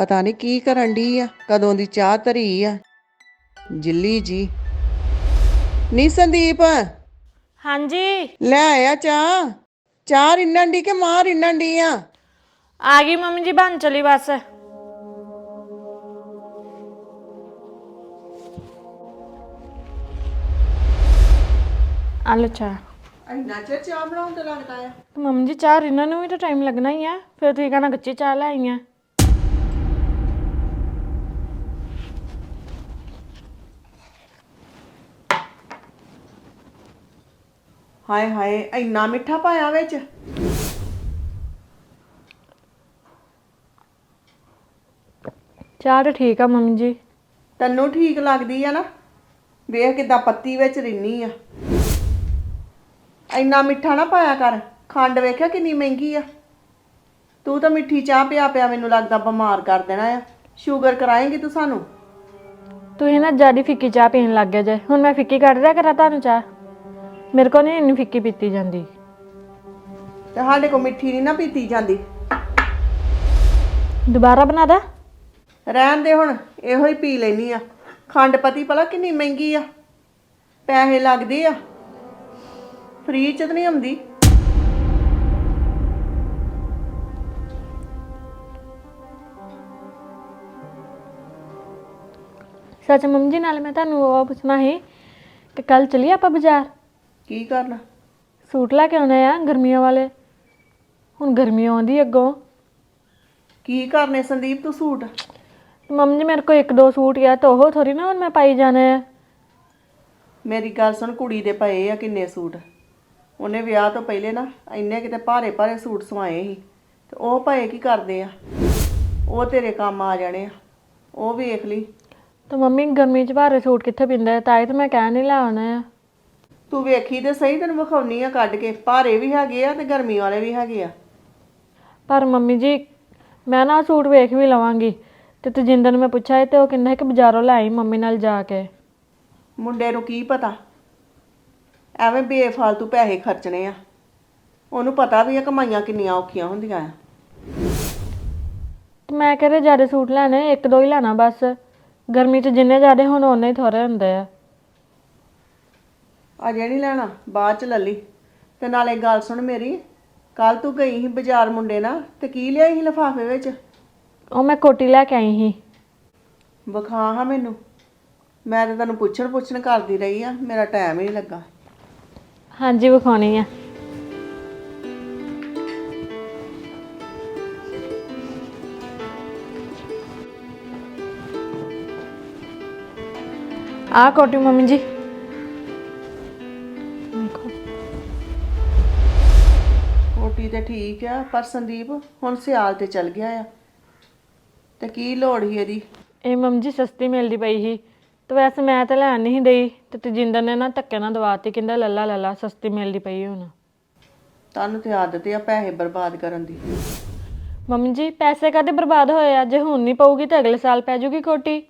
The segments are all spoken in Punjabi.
ਪਤਾ ਨਹੀਂ ਕੀ ਕਰਨ ਡਈ ਆ ਕਦੋਂ ਦੀ ਚਾਹ ਧਰੀ ਆ। ਜਿੱਲੀ ਜੀ। ਨੀ ਸੰਦੀਪ? ਹਾਂਜੀ। ਲੈ ਆਇਆ ਚਾਹ। ਚਾਹ ਰਿੰਨਣ ਦੀ ਕਿ ਮਾਂ ਰਿੰਨਣ ਦੀ ਆ? ਆ ਗਈ ਮੰਮੀ ਜੀ ਬਣ ਚਲੀ ਬਸ। ਆਲੋ ਚਾਹ। ਇੰਨਾ ਚਿਰ ਚਾਹ ਬਣਾਉਣ ਤੇ ਲੱਗਦਾ ਆ? ਮੰਮੀ ਜੀ ਚਾਹ ਇਹਨਾਂ ਨੂੰ ਵੀ ਤਾਂ ਟਾਈਮ ਲੱਗਣਾ ਹੀ ਆ। ਫਿਰ ਤੁਸੀਂ ਕਹਣਾ ਕੱਚੀ ਚਾਹ ਲੈ ਆਈਆਂ ਹਾਏ ਹਾਏ ਇੰਨਾ ਮਿੱਠਾ ਪਾਇਆ ਵਿੱਚ। ਚਾਹ ਤਾਂ ਠੀਕ ਆ ਮੰਮੀ ਜੀ। ਤੈਨੂੰ ਠੀਕ ਲੱਗਦੀ ਆ ਨਾ? ਵੇਖ ਕਿਦਾਂ ਪੱਤੀ ਵਿੱਚ ਰਿੰਨੀ ਆ। ਇੰਨਾ ਮਿੱਠਾ ਨਾ ਪਾਇਆ ਕਰ। ਖੰਡ ਵੇਖਿਆ ਕਿੰਨੀ ਮਹਿੰਗੀ ਆ। ਤੂੰ ਤਾਂ ਮਿੱਠੀ ਚਾਹ ਪਿਆ ਪਿਆ ਮੈਨੂੰ ਲੱਗਦਾ ਬਿਮਾਰ ਕਰ ਦੇਣਾ ਆ। ਸ਼ੂਗਰ ਕਰਾਏਂਗੀ ਤੂੰ ਸਾਨੂੰ? ਤੁਸੀਂ ਨਾ ਜਿਆਦੀ ਫਿੱਕੀ ਚਾਹ ਪੀਣ ਲੱਗ ਗਏ ਜੇ। ਹੁਣ ਮੈਂ ਫਿੱਕੀ ਕੱਢ ਦਿਆ ਕਰਾਂ ਤੁਹਾਨੂੰ ਚਾਹ। ਮੇਰੇ ਕੋਲ ਨਹੀਂ ਇੰਨੀ ਫਿੱਕੀ ਪੀਤੀ ਜਾਂਦੀ। ਤੇ ਸਾਡੇ ਕੋ ਮਿੱਠੀ ਨਹੀਂ ਨਾ ਪੀਤੀ ਜਾਂਦੀ। ਦੁਬਾਰਾ ਬਣਾ ਦਾ। ਰਹਿਣ ਦੇ ਹੁਣ ਇਹੋ ਹੀ ਪੀ ਲੈਣੀ ਆ। ਖੰਡ ਪਤੀ ਭਲਾ ਕਿੰਨੀ ਮਹਿੰਗੀ ਆ। ਪੈਸੇ ਲੱਗਦੇ ਆ। ਫ੍ਰੀ ਚ ਤਾਂ ਨਹੀਂ ਆਉਂਦੀ। ਸੱਚ ਮੰਮੀ ਜੀ ਨਾਲ ਮੈਂ ਤੁਹਾਨੂੰ ਉਹ ਪੁੱਛਣਾ ਸੀ ਕਿ ਕੱਲ ਚਲੀਏ ਆਪਾਂ ਬਾਜ਼ਾਰ? ਕੀ ਕਰਨਾ ਸੂਟ ਲੈ ਕੇ ਆਉਣੇ ਆ ਗਰਮੀਆਂ ਵਾਲੇ। ਹੁਣ ਗਰਮੀ ਆਉਂਦੀ ਅੱਗੋਂ। ਕੀ ਕਰਨੇ ਸੰਦੀਪ ਤੂੰ ਸੂਟ? ਮੰਮੀ ਜੀ ਮੇਰੇ ਕੋਲ ਇੱਕ ਦੋ ਸੂਟ ਆ ਤਾਂ ਉਹ ਥੋੜੀ ਨਾ ਹੁਣ ਮੈਂ ਪਾਈ ਜਾਣੇ ਆ। ਮੇਰੀ ਗੱਲ ਸੁਣ ਕੁੜੀ ਦੇ ਪਏ ਆ ਕਿੰਨੇ ਸੂਟ। ਉਹਨੇ ਵਿਆਹ ਤੋਂ ਪਹਿਲੇ ਨਾ ਇੰਨੇ ਕਿਤੇ ਭਾਰੇ ਭਾਰੇ ਸੂਟ ਸਵਾਏ ਸੀ। ਤੇ ਉਹ ਪਏ ਕੀ ਕਰਦੇ ਆ? ਉਹ ਤੇਰੇ ਕੰਮ ਆ ਜਾਣੇ ਆ। ਉਹ ਵੇਖ ਲਈ। ਤਾਂ ਮੰਮੀ ਗਰਮੀ 'ਚ ਭਾਰੇ ਸੂਟ ਕਿੱਥੇ ਪਿੰਦੇ ਤਾਂ ਹੀ ਤਾਂ ਮੈਂ ਕਹਿ ਨਹੀਂ ਲੈ ਆਉਣੇ ਆ। ਤੂੰ ਵੇਖੀ ਤੇ ਸਹੀ ਤੈਨੂੰ ਵਿਖਾਉਣੀ ਆ ਕੱਢ ਕੇ। ਭਾਰੇ ਵੀ ਹੈਗੇ ਆ ਤੇ ਗਰਮੀ ਵਾਲੇ ਵੀ ਹੈਗੇ ਆ। ਪਰ ਮੰਮੀ ਜੀ ਮੈਂ ਨਾ ਸੂਟ ਵੇਖ ਵੀ ਲਵਾਂਗੀ। ਤੇ ਤਜਿੰਦਰ ਨੂੰ ਮੈਂ ਪੁੱਛਿਆ ਸੀ ਤੇ ਉਹ ਕਹਿੰਦਾ ਕਿ ਬਾਜ਼ਾਰੋਂ ਲੈ ਆਈ ਮੰਮੀ ਨਾਲ ਜਾ ਕੇ। ਮੁੰਡੇ ਨੂੰ ਕੀ ਪਤਾ? ਐਵੇਂ ਬੇਫਾਲਤੂ ਪੈਸੇ ਖਰਚਣੇ ਆ। ਉਹਨੂੰ ਪਤਾ ਵੀ ਆ ਕਮਾਈਆਂ ਕਿੰਨੀਆਂ ਔਖੀਆਂ ਹੁੰਦੀਆਂ ਆ। ਤੇ ਮੈਂ ਕਹਿੰਦੇ ਜ਼ਿਆਦਾ ਸੂਟ ਲੈਣੇ ਇੱਕ ਦੋ ਹੀ ਲੈਣਾ ਬਸ। ਗਰਮੀ 'ਚ ਜਿੰਨੇ ਜ਼ਿਆਦੇ ਹੁਣ ਓਨੇ ਹੀ ਥੋੜੇ ਹੁੰਦੇ ਆ। ਅਜੇ ਨਹੀਂ ਲੈਣਾ ਬਾਅਦ ਚ ਲੱਲੀ ਤੇ ਨਾਲੇ ਗੱਲ ਸੁਣ ਮੇਰੀ ਕੱਲ ਤੂੰ ਗਈ ਸੀ ਬਾਜ਼ਾਰ ਮੁੰਡੇ ਨਾਲ ਤੇ ਕੀ ਲਿਆਈ ਸੀ ਲਿਫਾਫੇ ਵਿੱਚ? ਉਹ ਮੈਂ ਕੋਟੀ ਲੈ ਕੇ ਆਈ ਸੀ। ਵਿਖਾ ਹਾਂ ਮੈਨੂੰ। ਮੈਂ ਤਾਂ ਤੈਨੂੰ ਪੁੱਛਣ ਪੁੱਛਣ ਕਰਦੀ ਰਹੀ ਆ ਮੇਰਾ ਟਾਈਮ ਹੀ ਨਹੀਂ ਲੱਗਾ। ਹਾਂਜੀ ਵਿਖਾਉਣੀ ਆ। ਆ ਕੋਟੀ ਮੰਮੀ ਜੀ। ਠੀਕ ਆ ਪਰ ਸੰਦੀਪ ਹੁਣ ਸਿਆਲ ਤੇ ਚਲ ਗਿਆ ਆ। ਤੇ ਕੀ ਲੋੜ ਸੀ ਇਹਦੀ? ਇਹ ਮੰਮੀ ਜੀ ਸਸਤੀ ਮਿਲਦੀ ਪਈ ਸੀ। ਤੇ ਵੈਸੇ ਮੈਂ ਤਾਂ ਲੈਣ ਨਹੀਂ ਦਈ। ਤੇ ਤਜਿੰਦਰ ਨੇ ਨਾ ਧੱਕੇ ਨਾਲ ਦਵਾਤੀ ਕਹਿੰਦਾ ਲੱਲਾ ਲੱਲਾ ਸਸਤੀ ਮਿਲਦੀ ਪਈ ਹੁਣ। ਤੁਹਾਨੂੰ ਤੇ ਆਦਤ ਆ ਪੈਸੇ ਬਰਬਾਦ ਕਰਨ ਦੀ। ਮੰਮੀ ਜੀ ਪੈਸੇ ਕਦੇ ਬਰਬਾਦ ਹੋਏ ਆ? ਜੇ ਹੁਣ ਨਹੀਂ ਪਊਗੀ ਤਾਂ ਅਗਲੇ ਸਾਲ ਪੈ ਜੂਗੀ ਕੋਟੀ।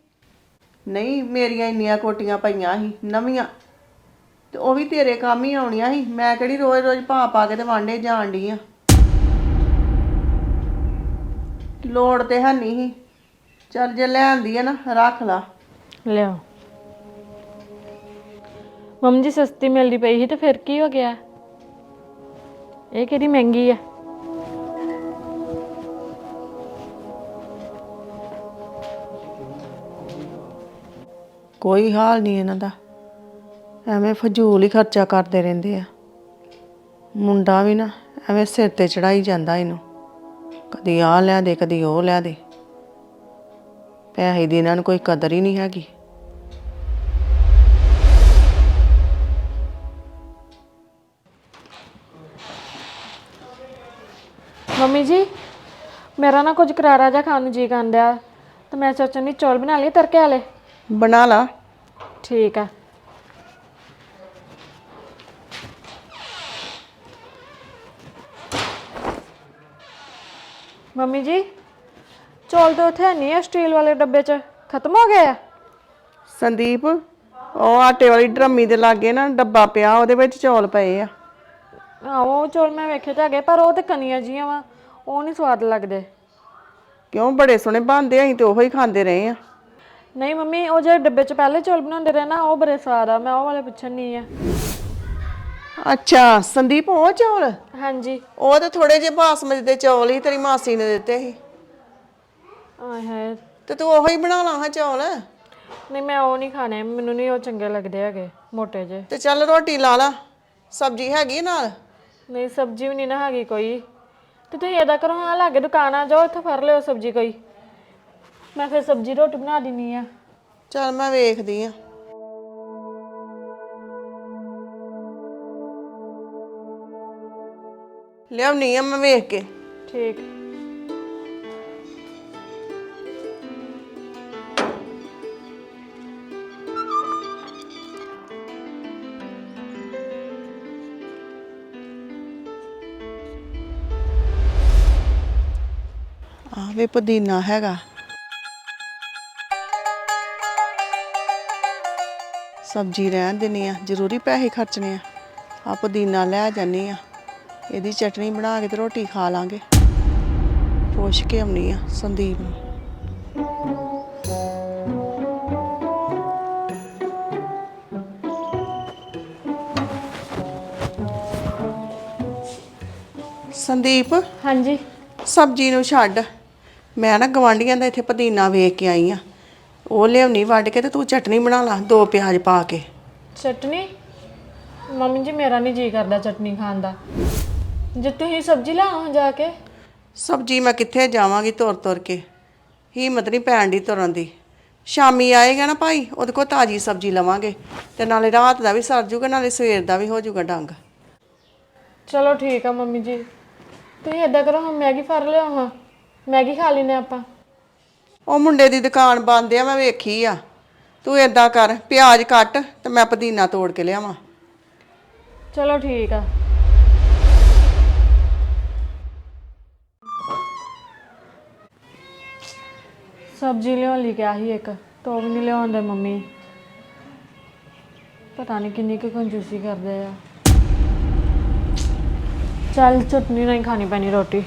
ਨਹੀਂ ਮੇਰੀਆਂ ਇੰਨੀਆਂ ਕੋਟੀਆਂ ਪਈਆਂ ਸੀ ਨਵੀਆਂ। ਤੇ ਉਹ ਵੀ ਤੇਰੇ ਕੰਮ ਹੀ ਆਉਣੀਆਂ ਸੀ। ਮੈਂ ਕਿਹੜੀ ਰੋਜ਼-ਰੋਜ਼ ਪਾ ਪਾ ਕੇ ਤੇ ਵਾਂਡੇ ਜਾਣ ਡਈ ਆ। ਲੋੜ ਤੇ ਹੈ ਨਹੀਂ ਸੀ। ਚੱਲ ਜੇ ਲੈਂਦੀ ਆ ਨਾ ਰੱਖ ਲਾ। ਲਿਓ ਮੰਮੀ ਜੀ ਸਸਤੀ ਮਿਲਦੀ ਪਈ ਸੀ ਤੇ ਫਿਰ ਕੀ ਹੋ ਗਿਆ? ਇਹ ਕਿਹੜੀ ਮਹਿੰਗੀ ਆ? ਕੋਈ ਹਾਲ ਨਹੀਂ ਇਹਨਾਂ ਦਾ। ਐਵੇਂ ਫਜ਼ੂਲ ਹੀ ਖਰਚਾ ਕਰਦੇ ਰਹਿੰਦੇ ਆ। ਮੁੰਡਾ ਵੀ ਨਾ ਐਵੇਂ ਸਿਰ ਤੇ ਚੜਾਈ ਜਾਂਦਾ ਇਹਨੂੰ। ਕਦੀ ਆ ਲਿਆ ਦੇ ਕਦੀ ਉਹ ਲਿਆ ਦੇ। ਪੈਸੇ ਦੀ ਇਹਨਾਂ ਨੂੰ ਕੋਈ ਕਦਰ ਹੀ ਨਹੀਂ ਹੈਗੀ। ਮੰਮੀ ਜੀ ਮੇਰਾ ਨਾ ਕੁਝ ਕਰਾਰਾ ਜਿਹਾ ਖਾਣ ਨੂੰ ਜੀ ਕਰਦਾ ਤੇ ਮੈਂ ਸੋਚਣ ਦੀ ਚੌਲ ਬਣਾ ਲਈ ਤੜਕੇ ਵਾਲੇ। ਬਣਾ ਲਾ। ਠੀਕ ਆ। ਮੰਮੀ ਜੀ ਚੌਲ ਤਾਂ ਉੱਥੇ ਨਹੀਂ ਆ ਸਟੀਲ ਵਾਲੇ ਡੱਬੇ 'ਚ। ਖਤਮ ਹੋ ਗਏ ਆ? ਸੰਦੀਪ ਉਹ ਆਟੇ ਵਾਲੀ ਡਰਮੀ ਦੇ ਲਾਗੇ ਨਾ ਡੱਬਾ ਪਿਆ ਉਹਦੇ ਵਿੱਚ ਚੌਲ ਪਏ ਆ। ਆਹੋ ਉਹ ਚੌਲ ਮੈਂ ਵੇਖੇ ਤਾਂ ਹੈਗੇ ਪਰ ਉਹ ਤੇ ਕਨੀਆਂ ਜੀਆਂ ਵਾ ਉਹ ਨਹੀਂ ਸਵਾਦ ਲੱਗਦੇ। ਕਿਉਂ? ਬੜੇ ਸੋਹਣੇ ਬਣਦੇ ਅਸੀਂ ਤੇ ਉਹੋ ਹੀ ਖਾਂਦੇ ਰਹੇ ਆ। ਨਹੀਂ ਮੰਮੀ ਉਹ ਜਿਹੜੇ ਡੱਬੇ 'ਚ ਪਹਿਲੇ ਚੌਲ ਬਣਾਉਂਦੇ ਰਹੇ ਨਾ ਉਹ ਬੜੇ ਸਵਾਦ ਆ ਮੈਂ ਉਹ ਵਾਲੇ ਪੁੱਛਣ ਨਹੀਂ ਆ। ਅੱਛਾ ਸੰਦੀਪ ਉਹ ਚੌਲ? ਹਾਂਜੀ। ਉਹ ਤਾਂ ਥੋੜੇ ਜਿਹੇ ਬਾਸਮਤੀ ਦੇ ਚੌਲ ਹੀ ਤੇਰੀ ਮਾਸੀ ਨੇ ਦਿੱਤੇ ਸੀ। ਆਏ ਹਾਏ। ਤੇ ਤੂੰ ਉਹੋ ਹੀ ਬਣਾ ਲਾ ਹਾਂ ਚੌਲ? ਨਹੀਂ ਮੈਂ ਉਹ ਨਹੀਂ ਖਾਣੇ ਮੈਨੂੰ ਨਹੀਂ ਉਹ ਚੰਗੇ ਲੱਗਦੇ ਹੈਗੇ ਮੋਟੇ ਜੇ ਤੇ ਚੱਲ ਰੋਟੀ ਲਾ ਲਾ ਸਬਜ਼ੀ ਹੈਗੀ ਆ ਨਾਲ? ਨਹੀਂ ਸਬਜ਼ੀ ਵੀ ਨਹੀਂ ਨਾ ਹੈਗੀ ਕੋਈ। ਤੇ ਤੁਸੀਂ ਏਦਾਂ ਕਰੋ ਹਾਂ ਲਾਗੇ ਦੁਕਾਨ ਆ ਜਾਓ ਇੱਥੋਂ ਫੜ ਲਿਓ ਸਬਜ਼ੀ ਕੋਈ। ਮੈਂ ਫਿਰ ਸਬਜ਼ੀ ਰੋਟੀ ਬਣਾ ਦਿੰਨੀ ਆ। ਚੱਲ ਮੈਂ ਵੇਖਦੀ ਆ। ਲਿਆਉਣੀ ਆ ਮੈਂ ਵੇਖ ਕੇ। ਠੀਕ। ਆ ਵੇ ਪੁਦੀਨਾ ਹੈਗਾ। ਸਬਜ਼ੀ ਰਹਿਣ ਦੇਣੀ ਆ ਜ਼ਰੂਰੀ ਪੈਸੇ ਖਰਚਣੇ ਆ। ਆ ਪੁਦੀਨਾ ਲੈ ਜਾਨੀ ਆ। ਇਹਦੀ ਚਟਨੀ ਬਣਾ ਕੇ ਤੇ ਰੋਟੀ ਖਾ ਲਾਂਗੇ। ਪੁੱਛ ਕੇ ਆਉਣੀ ਆ ਸੰਦੀਪ ਨੂੰ। ਸੰਦੀਪ ਹਾਂਜੀ। ਸਬਜ਼ੀ ਨੂੰ ਛੱਡ। ਮੈਂ ਨਾ ਗਵਾਂਢੀਆਂ ਦਾ ਇੱਥੇ ਪੁਦੀਨਾ ਵੇਖ ਕੇ ਆਈ ਆ। ਉਹ ਲਿਆਉਣੀ ਵੱਢ ਕੇ ਤੇ ਤੂੰ ਚਟਨੀ ਬਣਾ ਲਾ ਦੋ ਪਿਆਜ਼ ਪਾ ਕੇ। ਚਟਨੀ? ਮੰਮੀ ਜੀ ਮੇਰਾ ਨਹੀਂ ਜੀ ਕਰਦਾ ਚਟਨੀ ਖਾਣ ਦਾ। ਜੇ ਤੁਸੀਂ ਸਬਜ਼ੀ ਲਾਓ ਜਾ ਕੇ। ਸਬਜ਼ੀ ਮੈਂ ਕਿੱਥੇ ਜਾਵਾਂਗੀ ਤੁਰ ਤੁਰ ਕੇ? ਹਿੰਮਤ ਨਹੀਂ ਪੈਣ ਦੀ ਤੁਰਨ ਦੀ। ਸ਼ਾਮੀ ਆਏਗਾ ਨਾ ਭਾਈ ਉਹਦੇ ਕੋਲ ਤਾਜੀ ਸਬਜ਼ੀ ਲਵਾਂਗੇ। ਤੇ ਨਾਲੇ ਰਾਤ ਦਾ ਵੀ ਸਰ ਜੂਗਾ ਨਾਲੇ ਸਵੇਰ ਦਾ ਵੀ ਹੋ ਜੂਗਾ ਡੰਗ। ਚਲੋ ਠੀਕ ਆ ਮੰਮੀ ਜੀ। ਤੁਸੀਂ ਏਦਾਂ ਕਰੋ ਹਾਂ ਮੈਗੀ ਫੜ ਲਿਓ ਹਾਂ। ਮੈਗੀ ਖਾ ਲੈਨੇ ਆਪਾਂ। ਉਹ ਮੁੰਡੇ ਦੀ ਦੁਕਾਨ ਬੰਦ ਆ ਮੈਂ ਵੇਖੀ ਆ। ਤੂੰ ਏਦਾਂ ਕਰ ਪਿਆਜ਼ ਕੱਟ ਤੇ ਮੈਂ ਪੁਦੀਨਾ ਤੋੜ ਕੇ ਲਿਆਵਾਂ। ਚਲੋ ਠੀਕ ਆ। ਸਬਜ਼ੀ ਲਿਆਉਣ ਲਈ ਕਿਹਾ ਸੀ ਇੱਕ, ਤੋਂ ਵੀ ਨਹੀਂ ਲਿਆਉਂਦੇ ਮੰਮੀ। ਪਤਾ ਨਹੀਂ ਕਿੰਨੀ ਕੁ ਕੰਜੂਸੀ ਕਰਦੇ ਆ। ਚੱਲ, ਚਟਨੀ ਨਹੀਂ ਖਾਣੀ ਪੈਣੀ ਰੋਟੀ।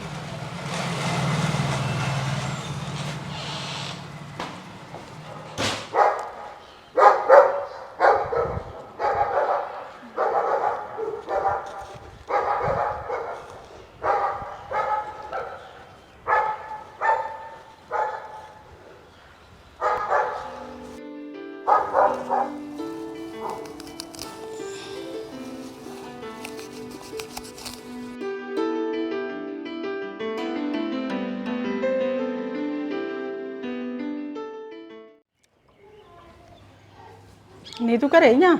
ਨਹੀਂ ਤੂੰ ਘਰੇ ਹੀ ਆ?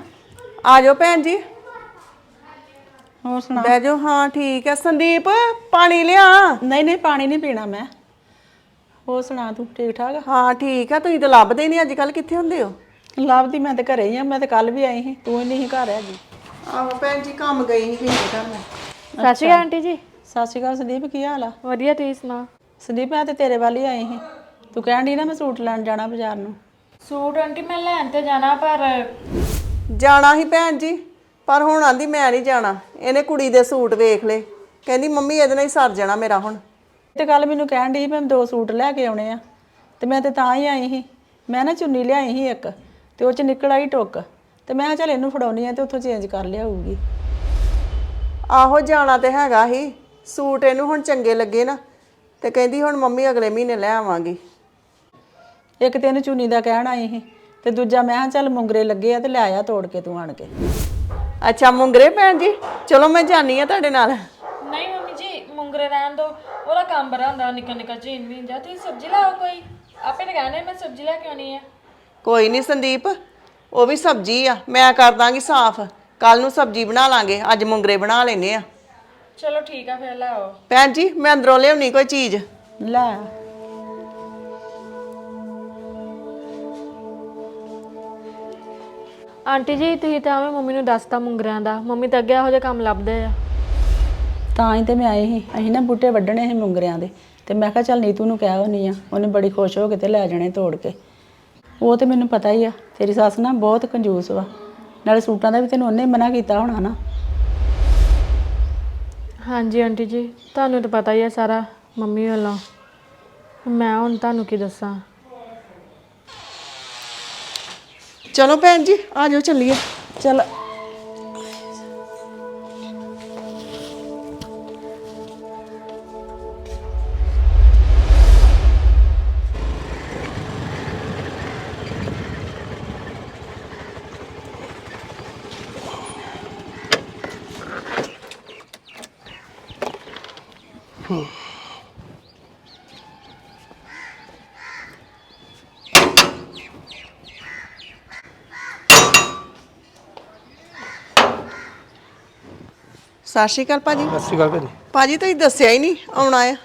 ਆ ਜਾਓ ਭੈਣ ਜੀ। ਹੋਰ ਸੁਣਾ? ਬਹਿ ਜਾਓ ਹਾਂ ਠੀਕ ਹੈ। ਸੰਦੀਪ ਪਾਣੀ ਲਿਆ। ਨਹੀਂ ਨਹੀਂ ਪਾਣੀ ਨਹੀਂ ਪੀਣਾ ਮੈਂ। ਹੋਰ ਸੁਣਾ ਤੂੰ ਠੀਕ ਠਾਕ? ਆ ਹਾਂ ਠੀਕ ਆ ਤੁਸੀਂ ਤਾਂ ਲੱਭਦੇ ਨਹੀਂ ਅੱਜ ਕੱਲ ਕਿੱਥੇ ਹੁੰਦੇ ਹੋ? ਲੱਭਦੀ ਮੈਂ ਤੇ ਘਰੇ ਹੀ ਆ ਮੈਂ ਤੇ ਕੱਲ ਵੀ ਆਈ ਸੀ। ਤੂੰ ਹੀ ਨਹੀਂ ਸੀ ਘਰ ਹੈਗੀ। ਆਹੋ ਭੈਣ ਜੀ ਕੰਮ ਗਈ ਸੀ ਕਿਸੇ ਘਰ ਮੈਂ। ਸਤਿ ਸ਼੍ਰੀ ਅਕਾਲ ਆਂਟੀ ਜੀ। ਸਤਿ ਸ਼੍ਰੀ ਅਕਾਲ ਸੰਦੀਪ ਕੀ ਹਾਲ ਆ? ਵਧੀਆ ਤੁਸੀਂ ਸੁਣਾਓ? ਸੰਦੀਪ ਮੈਂ ਤੇ ਤੇਰੇ ਵੱਲ ਹੀ ਆਈ ਸੀ। ਤੂੰ ਕਹਿਣ ਦੀ ਨਾ ਮੈਂ ਸੂਟ ਲੈਣ ਜਾਣਾ ਬਾਜ਼ਾਰ ਨੂੰ। ਸੂਟ ਆਂਟੀ ਮੈਂ ਲੈਣ ਤੇ ਜਾਣਾ ਪਰ ਜਾਣਾ ਸੀ ਭੈਣ ਜੀ ਪਰ ਹੁਣ ਆਂਦੀ ਮੈਂ ਨਹੀਂ ਜਾਣਾ। ਇਹਨੇ ਕੁੜੀ ਦੇ ਸੂਟ ਵੇਖ ਲਏ। ਕਹਿੰਦੀ ਮੰਮੀ ਇਹਦੇ ਨਾਲ ਹੀ ਸਰ ਜਾਣਾ ਮੇਰਾ ਹੁਣ। ਤੇ ਕੱਲ ਮੈਨੂੰ ਕਹਿਣ ਦੀ ਮੈਂ ਦੋ ਸੂਟ ਲੈ ਕੇ ਆਉਣੇ ਆ। ਤੇ ਮੈਂ ਤੇ ਤਾਂ ਹੀ ਆਈ ਸੀ। ਮੈਂ ਨਾ ਚੁੰਨੀ ਲਿਆਈ ਸੀ ਇੱਕ ਤੇ ਉਹ ਚ ਨਿਕਲ ਆਈ ਟੁੱਕ। ਤੇ ਮੈਂ ਕਿਹਾ ਚੱਲ ਇਹਨੂੰ ਫੜਾਉਣੀ ਆ ਤੇ ਉੱਥੋਂ ਚੇਂਜ ਕਰ ਲਿਆਊਗੀ। ਆਹੋ ਜਾਣਾ ਤੇ ਹੈਗਾ ਹੀ ਸੂਟ ਇਹਨੂੰ ਹੁਣ ਚੰਗੇ ਲੱਗੇ ਨਾ। ਤੇ ਕਹਿੰਦੀ ਹੁਣ ਮੰਮੀ ਅਗਲੇ ਮਹੀਨੇ ਲੈ ਆਵਾਂਗੀ। ਇੱਕ ਤੇ ਇਹਨੂੰ ਚੁੰਨੀ ਦਾ ਕਹਿਣ ਆਈ ਸੀ ਤੇ ਦੂਜਾ ਮੈਂ ਕਿਹਾ ਚੱਲ ਮੁੰਗਰੇ ਲੱਗੇ ਆ ਤੇ ਲੈ ਆ ਤੋੜ ਕੇ ਤੂੰ ਆਣ ਕੇ। ਅੱਛਾ ਮੁੰਗਰੇ ਭੈਣ ਜੀ? ਚਲੋ ਮੈਂ ਜਾਣੀ ਆ ਤੁਹਾਡੇ ਨਾਲ। ਨਹੀਂ ਮੰਮੀ ਜੀ ਮੁੰਗਰੇ ਰਹਿਣ ਦੋ। ਉਹਦਾ ਕੰਮ ਬੜਾ ਹੁੰਦਾ ਨਿੱਕਾ ਨਿੱਕਾ ਚੀਨ ਵੀ ਜਾ ਤੁਸੀਂ ਸਬਜ਼ੀ ਲਾਓ ਕੋਈ। ਆਪੇ ਕਹਿੰਦੇ ਮੈਂ ਸਬਜ਼ੀ ਲੈ ਕੇ ਆਉਣੀ ਹੈ ਕੋਈ ਨਹੀਂ ਸੰਦੀਪ ਉਹ ਵੀ ਸਬਜ਼ੀ ਆ। ਮੈਂ ਕਰ ਦਾਂਗੀ ਸਾਫ਼। ਕੱਲ ਨੂੰ ਸਬਜ਼ੀ ਬਣਾ ਲਾਂਗੇ। ਅੱਜ ਮੁੰਗਰੇ ਬਣਾ ਲੈਨੇ ਆ। ਚਲੋ ਠੀਕ ਆ ਫਿਰ ਲਾਓ ਭੈਣ ਜੀ ਮੈਂ ਅੰਦਰੋਂ ਲਿਆਉਣੀ ਕੋਈ ਚੀਜ਼? ਲੈ ਆ। ਆਂਟੀ ਜੀ ਤੁਸੀਂ ਤਾਂ ਐਵੇਂ ਮੰਮੀ ਨੂੰ ਦੱਸਤਾ ਮੁੰਗਰਿਆਂ ਦਾ। ਮੰਮੀ ਤਾਂ ਅੱਗੇ ਇਹੋ ਜਿਹਾ ਕੰਮ ਲੱਭਦੇ ਆ। ਤਾਂ ਹੀ ਤੇ ਮੈਂ ਆਈ ਸੀ। ਅਸੀਂ ਨਾ ਬੂਟੇ ਵੱਢਣੇ ਸੀ ਮੁੰਗਰਿਆਂ ਦੇ। ਤੇ ਮੈਂ ਕਿਹਾ ਚੱਲ ਨੀਤੂ ਨੂੰ ਕਹਿ ਹੋਣੀ ਆ ਉਹਨੇ ਬੜੀ ਖੁਸ਼ ਹੋ ਕੇ ਤੇ ਲੈ ਜਾਣੇ ਤੋੜ ਕੇ। ਉਹ ਤੇ ਮੈਨੂੰ ਪਤਾ ਹੀ ਆ। ਤੇਰੀ ਸੱਸ ਨਾ ਬਹੁਤ ਕੰਜੂਸ ਵਾ। ਨਾਲੇ ਸੂਟਾਂ ਦਾ ਵੀ ਤੈਨੂੰ ਉਹਨੇ ਮਨਾ ਕੀਤਾ ਹੋਣਾ ਨਾ। ਹਾਂਜੀ ਆਂਟੀ ਜੀ। ਤੁਹਾਨੂੰ ਤਾਂ ਪਤਾ ਹੀ ਹੈ ਸਾਰਾ ਮੰਮੀ ਵੱਲੋਂ। ਮੈਂ ਹੁਣ ਤੁਹਾਨੂੰ ਕੀ ਦੱਸਾਂ। ਚਲੋ ਭੈਣ ਜੀ ਆ ਜਾਓ ਚੱਲੀਏ। ਚਲ। ਸਤਿ ਸ਼੍ਰੀ ਅਕਾਲ ਭਾਜੀ। ਸਤਿ ਸ਼੍ਰੀ ਅਕਾਲ ਭੈਣ ਜੀ ਭਾਜੀ ਤੁਸੀਂ ਦੱਸਿਆ ਹੀ ਨਹੀਂ ਆਉਣਾ ਆ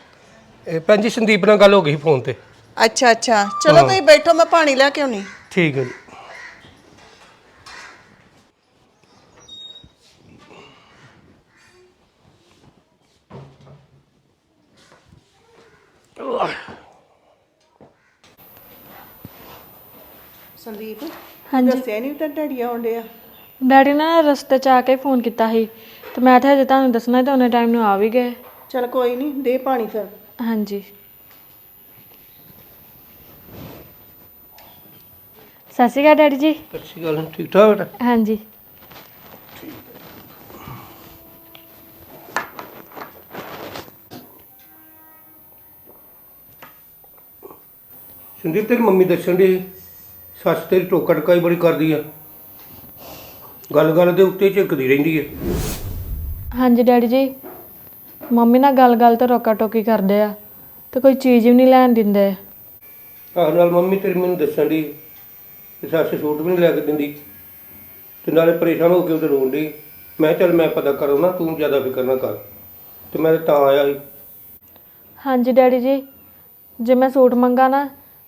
ਇਹ ਭੈਣ ਜੀ ਸੰਦੀਪ ਨਾਲ ਗੱਲ ਹੋ ਗਈ ਫੋਨ ਤੇ। ਅੱਛਾ ਅੱਛਾ। ਚਲੋ ਤੁਸੀਂ ਬੈਠੋ ਮੈਂ ਪਾਣੀ ਲੈ ਕੇ ਆਉਣੀ। ਠੀਕ ਹੈ ਜੀ। ਸੰਦੀਪ ਹਾਂਜੀ। ਦੱਸਿਆ ਨਹੀਂ ਤਾਂ ਡੈਡੀ ਆਉਂਦੇ ਆ। ਡੈਡੀ ਨਾ ਰਸਤੇ 'ਚ ਆ ਕੇ ਫੋਨ ਕੀਤਾ ਸੀ। ਤੇ ਮੈਂ ਤਾਂ ਹਜੇ ਤੁਹਾਨੂੰ ਦੱਸਣਾ ਤੇ ਉਹਨੇ ਟਾਈਮ ਨੂੰ ਆ ਵੀ ਗਏ। ਚਲ ਕੋਈ ਨਹੀਂ ਦੇ ਪਾਣੀ ਫਿਰ। ਹਾਂਜੀ। ਸਤਿ ਸ਼੍ਰੀ ਅਕਾਲ ਡੈਡੀ ਜੀ। ਸਤਿ ਸ਼੍ਰੀ ਅਕਾਲ ਠੀਕ ਠਾਕ? ਬੇਟਾ ਹਾਂਜੀ। ਸੰਦੀਪ ਤੇਰੀ ਮੰਮੀ ਦੱਸਣ ਦੀ ਸੱਸ ਤੇਰੀ ਟੋਕਾ ਟਕਾਈ ਬੜੀ ਕਰਦੀ ਆ। ਗੱਲ ਗੱਲ ਦੇ ਉੱਤੇ ਝਿੜਕਦੀ ਰਹਿੰਦੀ ਹੈ ਹਾਂਜੀ ਡੈਡੀ ਜੀ। ਮੰਮੀ ਨਾਲ ਗੱਲ-ਗੱਲ ਤੇ ਰੋਕਾ ਟੋਕੀ ਕਰਦੇ ਆ ਤੇ ਕੋਈ ਚੀਜ਼ ਵੀ ਨਹੀਂ ਲੈਣ ਦਿੰਦੇ। ਆਹ ਨਾਲ ਮੰਮੀ ਤੇਰੀ ਮੈਨੂੰ ਦੱਸਣ ਦੀ ਕਿ ਸੱਸ ਸੂਟ ਵੀ ਨਹੀਂ ਲੈ ਕੇ ਦਿੰਦੀ ਤੇ ਨਾਲੇ ਪਰੇਸ਼ਾਨ ਹੋ ਕੇ ਉਹ ਤੇ ਰੋਣ ਦੀ ਮੈਂ ਕਿਹਾ ਚੱਲ ਮੈਂ ਪਤਾ ਕਰਾਂ ਨਾ ਤੂੰ ਜ਼ਿਆਦਾ ਫਿਕਰ ਨਾ ਕਰ ਤੇ ਮੈਂ ਤਾਂ ਆਇਆ ਸੀ। ਹਾਂਜੀ ਡੈਡੀ ਜੀ। ਜੇ ਮੈਂ ਸੂਟ ਮੰਗਾ ਨਾ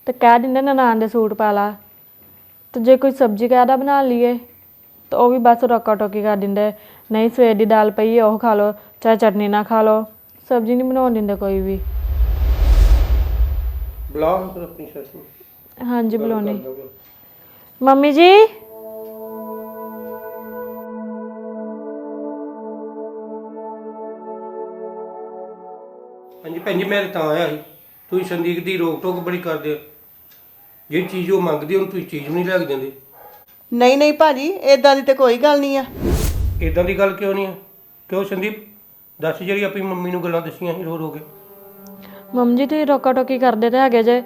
ਤੇ ਕਹਿ ਦਿੰਦੇ ਨਨਾਣ ਦੇ ਸੂਟ ਪਾ ਲਾ। ਤੇ ਜੇ ਕੋਈ ਸਬਜ਼ੀ ਕਹਿਦਾ ਬਣਾ ਲਈਏ ਤਾਂ ਉਹ ਵੀ ਬਸ ਰੋਕਾ ਟੋਕੀ ਕਰ ਦਿੰਦੇ। ਨਹੀਂ ਸਵੇਰ ਦੀ ਦਾਲ ਪਈ ਹੈ ਉਹ ਖਾ ਲਓ ਚਾਹੇ ਚਟਨੀ ਨਾ ਖਾ ਲਓ। ਸਬਜ਼ੀ ਨਹੀਂ ਬਣਾਉਣ ਦਿੰਦੇ ਕੋਈ ਵੀ। ਬੁਲਾ ਹੁਣ ਫਿਰ ਆਪਣੀ ਸੱਸ ਨੂੰ। ਹਾਂਜੀ ਬੁਲਾਉਣੀ। ਮੰਮੀ ਜੀ? ਹਾਂਜੀ ਭੈਣ ਜੀ ਮੈਂ ਤਾਂ ਆਇਆ ਸੀ। ਤੁਸੀਂ ਸੰਦੀਪ ਦੀ ਰੋਕ ਟੋਕ ਬੜੀ ਕਰਦੇ ਹੋ। ਜਿਹੜੀ ਚੀਜ਼ ਉਹ ਮੰਗਦੀ ਉਹਨੂੰ ਤੁਸੀਂ ਚੀਜ਼ ਵੀ ਨਹੀਂ ਲੈ ਕੇ ਦਿੰਦੇ। ਨਹੀਂ ਨਹੀਂ ਭਾਜੀ ਏਦਾਂ ਦੀ ਤੇ ਕੋਈ ਗੱਲ ਨਹੀਂ ਆ। ਇਦਾਂ ਦੀ ਗੱਲ ਕਿਉਂ ਨਹੀਂ ਹੈ ਕਿਉਂ ਸੰਦੀਪ? ਦੱਸ ਜਿਹੜੀ ਆਪਣੀ ਮੰਮੀ ਨੂੰ ਗੱਲਾਂ ਦੱਸੀਆਂ ਸੀ ਰੋ ਰੋ ਕੇ। ਮੰਮੀ ਜੀ ਤੁਸੀਂ ਰੋਕਾ ਟੋਕੀ ਕਰਦੇ ਤੇ ਹੈਗੇ ਜੇ।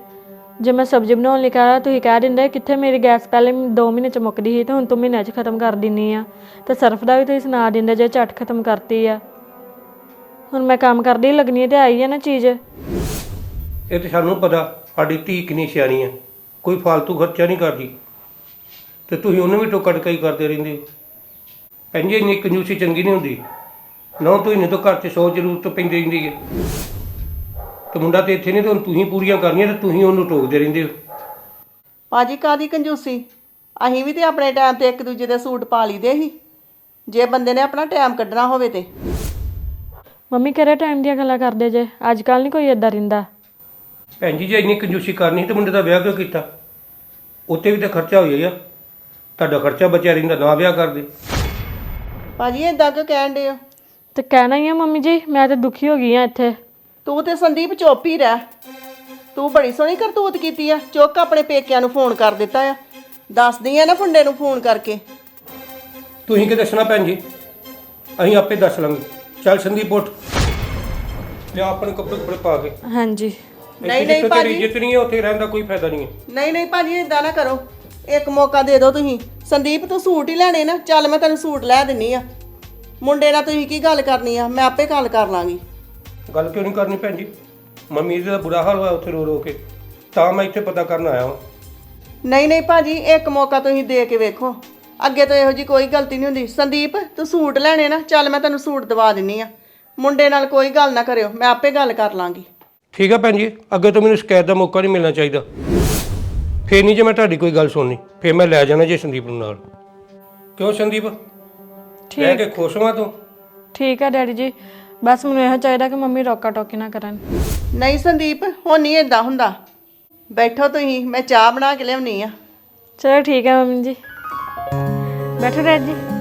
ਜੇ ਮੈਂ ਸਬਜ਼ੀ ਬਣਾਉਣ ਲਈ ਕਹਾਂ ਤੁਸੀਂ ਕਹਿ ਦਿੰਦੇ ਕਿੱਥੇ ਮੇਰੀ ਗੈਸ ਪਹਿਲੇ 2 ਮਹੀਨੇ ਚ ਮੁੱਕਦੀ ਸੀ ਤੇ ਹੁਣ ਤੂੰ ਮਹੀਨੇ ਚ ਖਤਮ ਕਰ ਦਿੰਨੀ ਆ। ਤੇ ਸਰਫ ਦਾ ਵੀ ਤੁਸੀਂ ਸੁਣਾ ਦਿੰਦੇ ਜੇ ਝਟ ਖਤਮ ਕਰਤੀ ਆ। ਹੁਣ ਮੈਂ ਕੰਮ ਕਰਦੀ ਲੱਗਣੀ ਤੇ ਆਈ ਆ ਨਾ ਚੀਜ਼। ਇਹ ਤੇ ਸਾਨੂੰ ਪਤਾ ਸਾਡੀ ਧੀ ਕਿੰਨੀ ਸਿਆਣੀ ਹੈ ਕੋਈ ਫालतू ਖਰਚਾ ਨਹੀਂ ਕਰਦੀ। ਤੇ ਤੁਸੀਂ ਉਹਨੂੰ ਵੀ ਟੋਕਾ ਟਕਾਈ ਕਰਦੇ ਰਹਿੰਦੇ ਹੋ। ਭੈਣ ਜੀ ਇੰਨੀ ਕੰਜੂਸੀ ਚੰਗੀ ਨਹੀਂ ਹੁੰਦੀ। ਨਾ ਤੁਸੀਂ ਨਹੀਂ ਤਾਂ ਘਰ 'ਚ ਸੌ ਜ਼ਰੂਰਤ ਪੈਂਦੀ ਰਹਿੰਦੀ ਹੈ। ਤੇ ਮੁੰਡਾ ਤੇ ਇੱਥੇ ਨਹੀਂ ਤੇ ਹੁਣ ਤੁਸੀਂ ਪੂਰੀਆਂ ਕਰਨੀਆਂ ਤੇ ਤੁਸੀਂ ਉਹਨੂੰ ਟੋਕਦੇ ਰਹਿੰਦੇ ਹੋ। ਭਾਜੀ ਕਾਦੀ ਕੰਜੂਸੀ? ਅਸੀਂ ਵੀ ਤੇ ਆਪਣੇ ਟਾਈਮ ਤੇ ਇੱਕ ਦੂਜੇ ਦੇ ਸੂਟ ਪਾ ਲਈਦੇ ਸੀ। ਜੇ ਬੰਦੇ ਨੇ ਆਪਣਾ ਟਾਈਮ ਕੱਢਣਾ ਹੋਵੇ ਤੇ। ਮੰਮੀ ਕਿਹੜੇ ਟਾਈਮ ਦੀਆਂ ਗੱਲਾਂ ਕਰਦੇ ਜੇ? ਅੱਜ ਕੱਲ ਨਹੀਂ ਕੋਈ ਏਦਾਂ ਰਹਿੰਦਾ ਭੈਣ ਜੀ ਜੇ ਇੰਨੀ ਕੰਜੂਸੀ ਕਰਨੀ ਸੀ ਤੇ ਮੁੰਡੇ ਦਾ ਵਿਆਹ ਕਿਉਂ ਕੀਤਾ? ਉੱਤੇ ਵੀ ਤਾਂ ਖਰਚਾ ਹੋ ਜਾਏਗਾ ਤੁਹਾਡਾ ਖਰਚਾ ਬਚਿਆ ਰਹਿੰਦਾ ਨਾ ਵਿਆਹ ਕਰਦੇ। ਭਾਜੀ ਏਦਾਂ ਕਿਉਂ ਕਹਿਣ ਦੇ ਹੋ। ਤੇ ਕਹਿਣਾ ਹੀ ਆ ਮੰਮੀ ਜੀ ਮੈਂ ਤੇ ਦੁਖੀ ਹੋ ਗਈ ਆ ਇੱਥੇ। ਤੂੰ ਤੇ ਸੰਦੀਪ ਚੁੱਪ ਹੀ ਰਹਿ। ਤੂੰ ਬੜੀ ਸੋਹਣੀ ਕਰਤੂਤ ਕੀਤੀ ਆ ਚੁੱਕ ਆਪਣੇ ਪੇਕਿਆਂ ਨੂੰ ਫੋਨ ਕਰ ਦਿੱਤਾ ਆ। ਦੱਸਦੀ ਆ ਨਾ ਫੁੰਡੇ ਨੂੰ ਫੋਨ ਕਰਕੇ। ਤੁਸੀਂ ਕੀ ਦੱਸਣਾ ਭੈਣ ਜੀ? ਅਸੀਂ ਆਪੇ ਦੱਸ ਲਾਂਗੇ। ਚੱਲ ਸੰਦੀਪ ਉੱਠ। ਲਿਆ ਆਪਣੇ ਕੱਪੜੇ ਕੱਪੜੇ ਪਾ ਕੇ। ਹਾਂਜੀ। ਨਹੀਂ, ਨਹੀਂ ਭਾਜੀ। ਨਹੀਂ ਹੈ ਉੱਥੇ ਰਹਿਣ ਦਾ ਕੋਈ ਫਾਇਦਾ ਨਹੀਂ ਹੈ। ਨਹੀਂ ਨਹੀਂ ਭਾਜੀ ਏਦਾਂ ਨਾ ਕਰੋ। ਇੱਕ ਮੌਕਾ ਦੇ ਦਿਓ ਤੁਸੀਂ। ਸੰਦੀਪ ਤੂੰ ਸੂਟ ਹੀ ਲੈਣੇ ਨਾ। ਚੱਲ ਮੈਂ ਤੈਨੂੰ ਸੂਟ ਲੈ ਦਿੰਨੀ ਆ। ਮੁੰਡੇ ਨਾਲ ਤੁਸੀਂ ਕੀ ਗੱਲ ਕਰਨੀ ਆ? ਮੈਂ ਆਪੇ ਗੱਲ ਕਰ ਲਾਂਗੀ। ਗੱਲ ਕਿਉਂ ਨਹੀਂ ਕਰਨੀ ਭੈਣ ਜੀ? ਮੰਮੀ ਦਾ ਬੁਰਾ ਹਾਲ ਹੋਇਆ ਉੱਥੇ ਰੋ ਰੋ ਕੇ। ਤਾਂ ਮੈਂ ਇੱਥੇ ਪਤਾ ਕਰਨ ਆਇਆ ਹਾਂ ਨਹੀਂ ਨਹੀਂ ਭਾਜੀ ਇੱਕ ਮੌਕਾ ਤੁਸੀਂ ਦੇ ਕੇ ਵੇਖੋ। ਅੱਗੇ ਤੋਂ ਇਹੋ ਜੀ ਕੋਈ ਗਲਤੀ ਨਹੀਂ ਹੁੰਦੀ। ਸੰਦੀਪ ਤੂੰ ਸੂਟ ਲੈਣੇ ਨਾ। ਚੱਲ ਮੈਂ ਤੈਨੂੰ ਸੂਟ ਦਵਾ ਦਿੰਨੀ ਆ। ਮੁੰਡੇ ਨਾਲ ਕੋਈ ਗੱਲ ਨਾ ਕਰਿਓ। ਮੈਂ ਆਪੇ ਗੱਲ ਕਰ ਲਾਂਗੀ। ਠੀਕ ਹੈ ਭੈਣ ਜੀ। ਅੱਗੇ ਤੋਂ ਮੈਨੂੰ ਸ਼ਿਕਾਇਤ ਦਾ ਮੌਕਾ ਨਹੀਂ ਮਿਲਣਾ ਚਾਹੀਦਾ। ਫੇਰ ਨਹੀਂ ਜੇ ਮੈਂ ਤੁਹਾਡੀ ਕੋਈ ਗੱਲ ਸੁਣਨੀ ਫੇਰ ਮੈਂ ਲੈ ਜਾਣਾ ਜੇ ਸੰਦੀਪ ਨੂੰ ਨਾਲ। ਕਿਉਂ ਸੰਦੀਪ? ਰਹਿ ਕੇ ਖੁਸ਼ ਹਾਂ ਤੂੰ? ਠੀਕ ਆ ਡੈਡੀ ਜੀ ਬਸ ਮੈਨੂੰ ਇਹੋ ਚਾਹੀਦਾ ਕਿ ਮੰਮੀ ਰੋਕਾ ਟੋਕੀ ਨਾ ਕਰਨ। ਨਹੀਂ ਸੰਦੀਪ ਹੁਣ ਨਹੀਂ ਏਦਾਂ ਹੁੰਦਾ। ਬੈਠੋ ਤੁਸੀਂ ਮੈਂ ਚਾਹ ਬਣਾ ਕੇ ਲਿਆਉਣੀ ਆ। ਚਲੋ ਠੀਕ ਹੈ ਮੰਮੀ ਜੀ। ਬੈਠੋ ਡੈਡੀ ਜੀ।